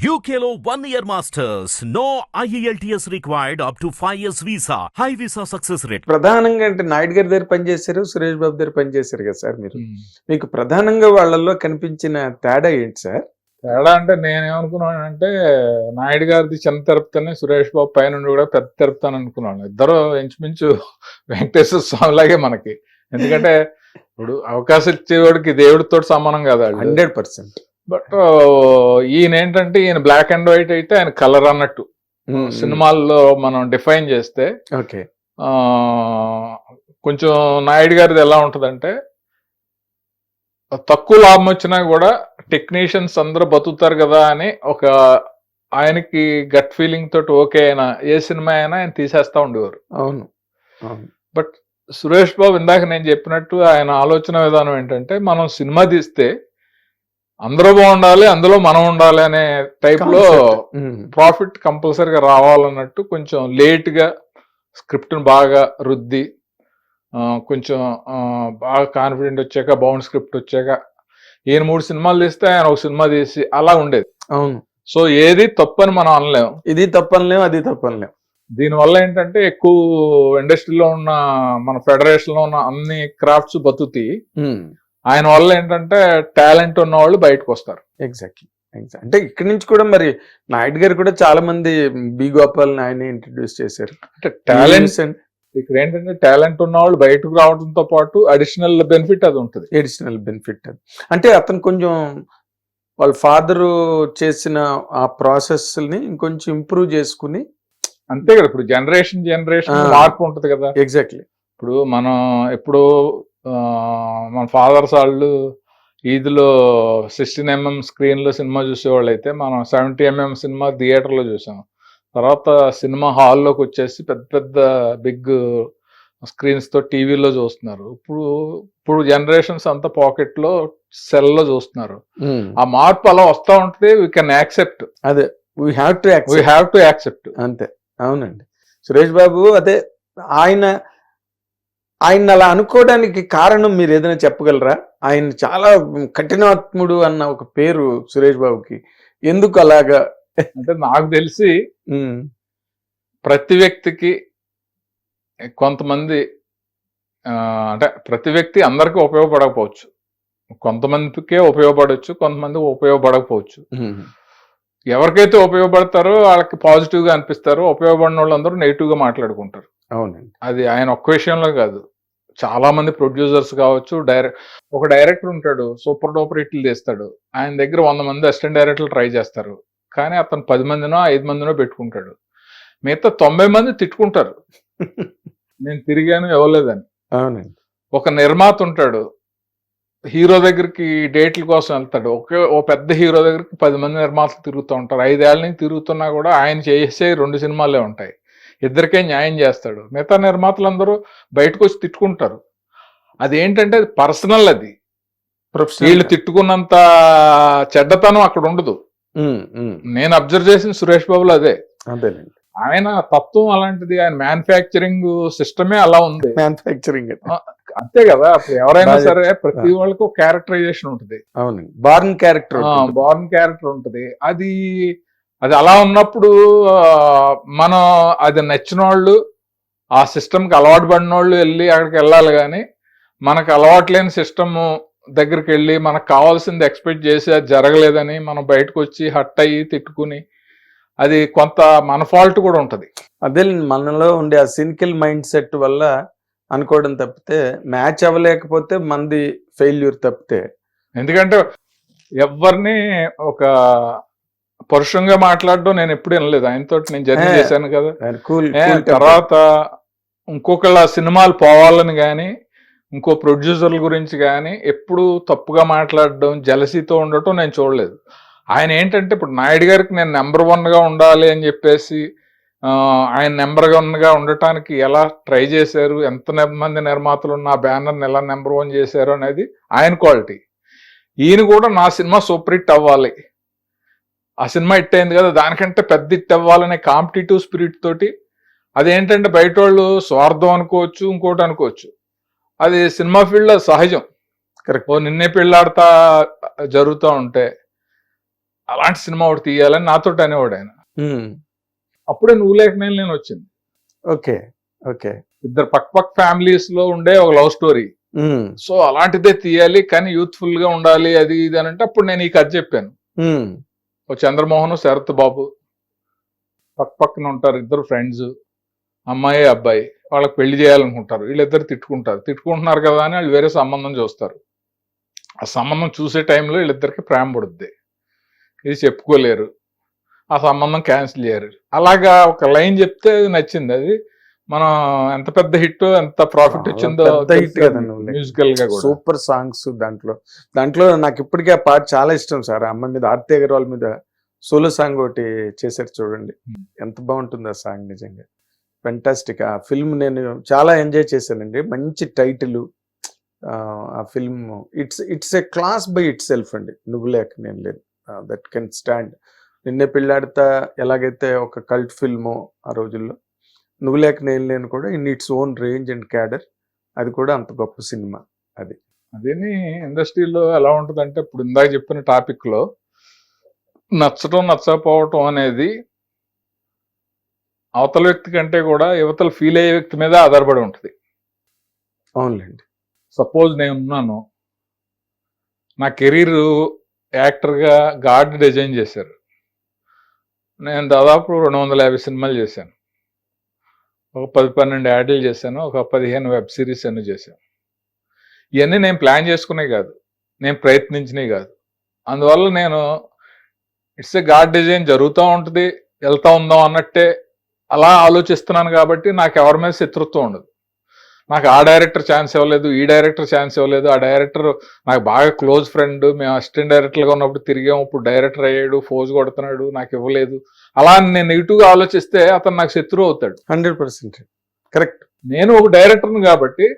One year masters. No E IELTS required up to 5 years visa. High visa success rate. ప్రధానంగా అంటే నాయుడు గారి దగ్గర పనిచేశారు సురేష్ బాబు దగ్గర పనిచేశారు కదా సార్ మీరు. మీకు ప్రధానంగా వాళ్ళల్లో కనిపించిన తేడా ఏంటి సార్ తేడా అంటే నేనేమనుకున్నానంటే నాయుడు గారిది చిన్న తిరుపతిని సురేష్ బాబు పైన కూడా పెద్ద తిరుపతి అని అనుకున్నాను ఇద్దరు ఇంచుమించు వెంకటేశ్వర స్వామి లాగే మనకి ఎందుకంటే ఇప్పుడు అవకాశం ఇచ్చేవాడికి దేవుడితో సమానం కదా. హండ్రెడ్ పర్సెంట్ బట్ ఈయన ఏంటంటే ఈయన బ్లాక్ అండ్ వైట్ అయితే ఆయన కలర్ అన్నట్టు. సినిమాల్లో మనం డిఫైన్ చేస్తే ఓకే కొంచెం నాయుడు గారిది ఎలా ఉంటదంటే తక్కువ లాభం వచ్చినా కూడా టెక్నీషియన్స్ అందరూ బతుకుతారు కదా అని ఒక ఆయనకి గట్ ఫీలింగ్ తోటి ఓకే అయినా ఏ సినిమా అయినా ఆయన తీసేస్తా ఉండేవారు. అవును. అవును. సురేష్ బాబు ఇందాక నేను చెప్పినట్టు ఆయన ఆలోచన విధానం ఏంటంటే మనం సినిమా తీస్తే అందరూ బాగుండాలి అందులో మనం ఉండాలి అనే టైప్లో. ప్రాఫిట్ కంపల్సరీగా రావాలన్నట్టు కొంచెం లేట్గా స్క్రిప్ట్ బాగా రుద్ది కొంచెం బాగా కాన్ఫిడెంట్ వచ్చాక బౌండ్ స్క్రిప్ట్ వచ్చాక ఈయన మూడు సినిమాలు తీస్తే ఆయన ఒక సినిమా తీసి అలా ఉండేది. అవును. సో ఏది తప్పని మనం అనలేం. ఇది తప్పనిలేం అది తప్పనిలేం. దీనివల్ల ఏంటంటే ఎక్కువ ఇండస్ట్రీలో ఉన్న మన ఫెడరేషన్లో ఉన్న అన్ని క్రాఫ్ట్స్ బతుకుతాయి. ఆయన వల్ల ఏంటంటే టాలెంట్ ఉన్న వాళ్ళు బయటకు వస్తారు. ఎగ్జాక్ట్లీ ఎగ్జాక్ట్ అంటే ఇక్కడి నుంచి కూడా మరి నాయుడు గారు కూడా చాలా మంది బి గోపాల్ ఆయన ఇంట్రడ్యూస్ చేశారు. అంటే టాలెంట్ ఇక్కడ ఏంటంటే టాలెంట్ ఉన్న వాళ్ళు బయటకు రావడంతో పాటు అడిషనల్ బెనిఫిట్ అది ఉంటుంది. ఎడిషనల్ బెనిఫిట్ అది. అంటే అతను కొంచెం వాళ్ళ ఫాదర్ చేసిన ఆ ప్రాసెస్ని ఇంకొంచెం ఇంప్రూవ్ చేసుకుని అంతే కదా ఇప్పుడు జనరేషన్ జనరేషన్. మార్పు ఉంటది కదా. ఎగ్జాక్ట్లీ ఇప్పుడు మనం ఎప్పుడు మన ఫాదర్స్ వాళ్ళు ఈదిలో సిక్స్టీన్ ఎంఎం స్క్రీన్లో సినిమా చూసేవాళ్ళు అయితే మనం సెవెంటీ ఎంఎం సినిమా థియేటర్లో చూసాం. తర్వాత సినిమా హాల్లోకి వచ్చేసి పెద్ద పెద్ద బిగ్ స్క్రీన్స్తో టీవీలో చూస్తున్నారు. ఇప్పుడు ఇప్పుడు జనరేషన్స్ అంతా పాకెట్లో సెల్లో చూస్తున్నారు ఆ మార్పు అలా వస్తా ఉంటే వీ కెన్ యాక్సెప్ట్ అదే we have to we have to accept అంతే అవునండి. సురేష్ బాబు అదే ఆయన ఆయన అలా అనుకోవడానికి కారణం మీరు ఏదైనా చెప్పగలరా? ఆయన చాలా కఠినాత్ముడు అన్న ఒక పేరు సురేష్ బాబుకి. ఎందుకు అలాగా? అంటే నాకు తెలిసి ప్రతి వ్యక్తికి కొంతమంది అంటే ప్రతి వ్యక్తి అందరికీ ఉపయోగపడకపోవచ్చు. కొంతమందికే ఉపయోగపడవచ్చు కొంతమందికి ఉపయోగపడకపోవచ్చు. ఎవరికైతే ఉపయోగపడతారో వాళ్ళకి పాజిటివ్గా అనిపిస్తారో ఉపయోగపడిన వాళ్ళందరూ నెగిటివ్గా మాట్లాడుకుంటారు. అవునండి. అది ఆయన ఒక్క విషయంలో కాదు. చాలా మంది ప్రొడ్యూసర్స్ కావచ్చు డైరెక్ట్ ఒక డైరెక్టర్ ఉంటాడు సూపర్ డూపర్ హిట్లు తీస్తాడు. ఆయన దగ్గర వంద మంది అసిస్టెంట్ డైరెక్టర్లు ట్రై చేస్తారు. కానీ అతను పది మందినో ఐదు మందినో పెట్టుకుంటాడు. మిగతా తొంభై మంది తిట్టుకుంటారు. నేను తిరిగాను ఇవ్వలేదని. అవునండి. ఒక నిర్మాత ఉంటాడు. హీరో దగ్గరికి డేట్ల కోసం వెళ్తాడు. ఒకే ఓ పెద్ద హీరో దగ్గరికి పది మంది నిర్మాతలు తిరుగుతూ ఉంటారు. ఐదేళ్ళ నుంచి తిరుగుతున్నా కూడా ఆయన చేసే రెండు సినిమాలే ఉంటాయి. ఇద్దరికే న్యాయం చేస్తాడు. మిగతా నిర్మాతలందరూ బయటకు వచ్చి తిట్టుకుంటారు. అది ఏంటంటే అది పర్సనల్ అది. వీళ్ళు తిట్టుకున్నంత చెడ్డతనం అక్కడ ఉండదు. నేను అబ్జర్వ్ చేసిన సురేష్ బాబులో అదే. ఆయన తత్వం అలాంటిది ఆయన మ్యానుఫ్యాక్చరింగ్ సిస్టమే అలా ఉంది. మ్యానుఫ్యాక్చరింగ్ అంతే కదా ఎవరైనా సరే ప్రతి వాళ్ళకి క్యారెక్టరైజేషన్ ఉంటుంది. బార్న్ క్యారెక్టర్ బార్న్ క్యారెక్టర్ ఉంటుంది. అది అది అలా ఉన్నప్పుడు మనం అది నచ్చిన వాళ్ళు ఆ సిస్టమ్కి అలవాటు పడిన వాళ్ళు వెళ్ళి అక్కడికి వెళ్ళాలి కానీ మనకు అలవాటు లేని సిస్టమ్ దగ్గరికి వెళ్ళి మనకు కావాల్సింది ఎక్స్పెక్ట్ చేసి అది జరగలేదని మనం బయటకు వచ్చి హట్ అయ్యి తిట్టుకుని అది కొంత మన ఫాల్ట్ కూడా ఉంటుంది. అదే మనలో ఉండే ఆ సినికల్ మైండ్ సెట్ వల్ల అనుకోవడం తప్పితే మ్యాచ్ అవ్వలేకపోతే మంది ఫెయిల్యూర్ తప్పితే. ఎందుకంటే ఎవరిని ఒక పరుషంగా మాట్లాడడం నేను ఎప్పుడు వినలేదు. ఆయనతో నేను జర్నీ. చేశాను కదా. తర్వాత ఇంకొకళ్ళ సినిమాలు పోవాలని కానీ ఇంకో ప్రొడ్యూసర్ల గురించి కానీ ఎప్పుడు తప్పుగా మాట్లాడడం జలసీతో ఉండటం నేను చూడలేదు. ఆయన ఏంటంటే ఇప్పుడు నాయుడు గారికి నేను నెంబర్గా ఉండాలి అని చెప్పేసి ఆయన నెంబర్గా ఉండటానికి ఎలా ట్రై చేశారు ఎంత మంది నిర్మాతలు ఉన్న ఆ బ్యానర్ని ఎలా నెంబర్ వన్ చేశారు అనేది ఆయన క్వాలిటీ. ఈయన కూడా నా సినిమా సూపర్ హిట్ అవ్వాలి. ఆ సినిమా హిట్ అయింది కదా దానికంటే పెద్ద హిట్ అవ్వాలనే కాంపిటేటివ్ స్పిరిట్ తోటి అదేంటంటే బయట వాళ్ళు స్వార్థం అనుకోవచ్చు ఇంకోటి అనుకోవచ్చు. అది సినిమా ఫీల్డ్లో సహజం. కరెక్ట్ ఓ నిన్నే పెళ్ళాడతా జరుగుతూ ఉంటే అలాంటి సినిమా ఒకటి తీయాలని నాతో అనేవాడు ఆయన. అప్పుడే నువ్వు లేక నేను నేను వచ్చింది. Okay okay. ఇద్దరు పక్క పక్క ఫ్యామిలీస్లో ఉండే ఒక లవ్ స్టోరీ. సో అలాంటిదే తీయాలి కానీ యూత్ఫుల్గా ఉండాలి అది ఇది అని అంటే అప్పుడు నేను ఈ కథ చెప్పాను. చంద్రమోహన్ శరత్ బాబు పక్క పక్కన ఉంటారు ఇద్దరు ఫ్రెండ్స్ అమ్మాయి అబ్బాయి. వాళ్ళకి పెళ్ళి చేయాలనుకుంటారు. వీళ్ళిద్దరు తిట్టుకుంటారు. తిట్టుకుంటున్నారు కదా అని వాళ్ళు వేరే సంబంధం చూస్తారు. ఆ సంబంధం చూసే టైంలో వీళ్ళిద్దరికి ప్రేమ పడుద్ది. ఇది చెప్పుకోలేరు. ఆ సంబంధం క్యాన్సిల్ చేయరు. అలాగా ఒక లైన్ చెప్తే అది నచ్చింది. అది మనం ఎంత పెద్ద హిట్ ఎంత ప్రాఫిట్ వచ్చిందో లెక్క. మ్యూజికల్గా సూపర్ సాంగ్స్ దాంట్లో. దాంట్లో నాకు ఇప్పటికీ ఆ పాట చాలా ఇష్టం సార్. ఆ అమ్మాయి మీద ఆర్తి అగర్వాల్ మీద సోలో సాంగ్ ఒకటి చేశారు చూడండి. Hmm. ఎంత బాగుంటుంది ఆ సాంగ్ నిజంగా. ఫెంటాస్టిక్ ఆ ఫిల్మ్ నేను చాలా ఎంజాయ్ చేశానండి. మంచి టైటిల్ ఆ film it's it's a class by itself అండి. నువ్వు లేక నేను లేదు. దట్ కెన్ స్టాండ్ నిన్నే పెళ్ళాడితే ఎలాగైతే ఒక కల్ట్ ఫిల్మో ఆ రోజుల్లో. నువ్వు లేక నేను లేను కూడా in its own range and cadre. అది కూడా అంత గొప్ప సినిమా అదేని ఇండస్ట్రీలో ఎలా ఉంటుందంటే ఇప్పుడు ఇందాక చెప్పిన టాపిక్లో నచ్చటం నచ్చకపోవటం అనేది అవతల వ్యక్తి కంటే కూడా యువతలు ఫీల్ అయ్యే వ్యక్తి మీద ఆధారపడి ఉంటుంది. అవునులేండి. సపోజ్ నేను ఉన్నాను. నా కెరీర్ యాక్టర్గా గాడ్ డిజైన్ చేశారు. నేను దాదాపు రెండు వందల యాభై సినిమాలు చేశాను. ఒక పది పన్నెండు యాడ్లు చేశాను ఒక పదిహేను వెబ్ సిరీస్ అన్ని చేశాను. ఇవన్నీ నేను ప్లాన్ చేసుకునే కాదు నేను ప్రయత్నించినవి కాదు. అందువల్ల నేను ఇట్స్ ఎ గాడ్ డిజైన్ జరుగుతూ ఉంటుంది వెళ్తూ ఉందాం అన్నట్టే అలా ఆలోచిస్తున్నాను కాబట్టి నాకు ఎవరి మీద శత్రుత్వం ఉండదు. నాకు ఆ డైరెక్టర్ ఛాన్స్ ఇవ్వలేదు ఈ డైరెక్టర్ ఛాన్స్ ఇవ్వలేదు. ఆ డైరెక్టర్ నాకు బాగా క్లోజ్ ఫ్రెండ్ మేము అసిస్టెంట్ డైరెక్టర్గా ఉన్నప్పుడు తిరిగాము ఇప్పుడు డైరెక్టర్ అయ్యాడు ఫోజ్ కొడుతున్నాడు నాకు ఇవ్వలేదు. అలా నేను నెగిటివ్గా ఆలోచిస్తే అతను నాకు శత్రువు అవుతాడు. Hundred percent. కరెక్ట్. నేను ఒక డైరెక్టర్ని కాబట్టి